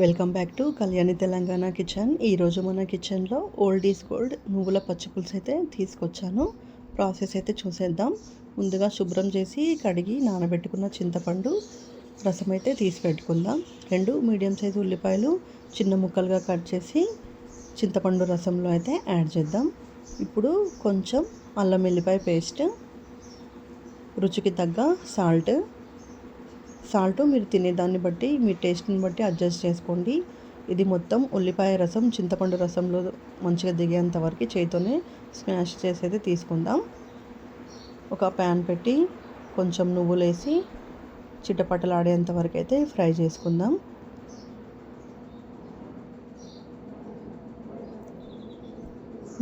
Welcome back to Kalyani Telangana kitchen ఈరోజు మన కిచెన్లో ఓల్డ్ ఈజ్ గోల్డ్ నువ్వుల పచ్చిపులుసు అయితే తీసుకొచ్చాను. ప్రాసెస్ అయితే చూసేద్దాం. ముందుగా శుభ్రం చేసి కడిగి నానబెట్టుకున్న చింతపండు రసం అయితే తీసి పెట్టుకుందాం. రెండు మీడియం సైజు ఉల్లిపాయలు చిన్న ముక్కలుగా కట్ చేసి చింతపండు రసంలో అయితే యాడ్ చేద్దాం. ఇప్పుడు కొంచెం అల్లం ఎల్లిపాయ పేస్ట్ రుచికి తగ్గ సాల్ట్ సాల్ట్ మీరు తినేదాన్ని బట్టి మీ టేస్ట్ని బట్టి అడ్జస్ట్ చేసుకోండి. ఇది మొత్తం ఉల్లిపాయ రసం చింతపండు రసంలో మంచిగా దిగేంత వరకు చేతితోనే స్మాష్ చేసి అయితే తీసుకుందాం. ఒక ప్యాన్ పెట్టి కొంచెం నువ్వులు వేసి చిట్టపట్టలాడేంత వరకు అయితే ఫ్రై చేసుకుందాం.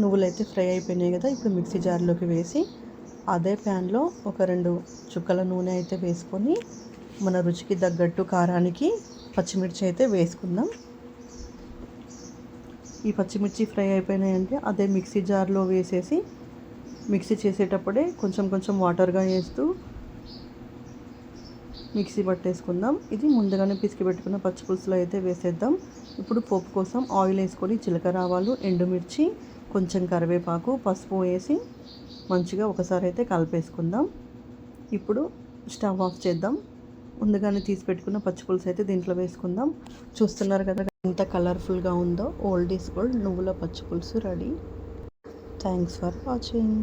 నువ్వులు అయితే ఫ్రై అయిపోయినాయి కదా ఇప్పుడు మిక్సీ జార్లోకి వేసి అదే ప్యాన్లో ఒక రెండు చుక్కల నూనె అయితే వేసుకొని మన రుచికి తగ్గట్టు కారానికి పచ్చిమిర్చి అయితే వేసుకుందాం. ఈ పచ్చిమిర్చి ఫ్రై అయిపోయినాయంటే అదే మిక్సీ జార్లో వేసేసి మిక్సీ చేసేటప్పుడే కొంచెం కొంచెం వాటర్గా వేస్తూ మిక్సీ పట్టేసుకుందాం. ఇది ముందుగానే పిసికి పెట్టుకున్న పచ్చిపులుసులో అయితే వేసేద్దాం. ఇప్పుడు పోపు కోసం ఆయిల్ వేసుకొని జీలకర్ర ఆవాలు ఎండుమిర్చి కొంచెం కరివేపాకు పసుపు వేసి మంచిగా ఒకసారి అయితే కలిపేసుకుందాం. ఇప్పుడు స్టవ్ ఆఫ్ చేద్దాం. ముందుగానే తీసి పెట్టుకున్న పచ్చిపులుసు అయితే దీంట్లో వేసుకుందాం. చూస్తున్నారు కదా ఎంత కలర్ఫుల్గా ఉందో. ఓల్డ్ ఈస్ గోల్డ్ నువ్వుల పచ్చిపులుసు రెడీ. Thanks for watching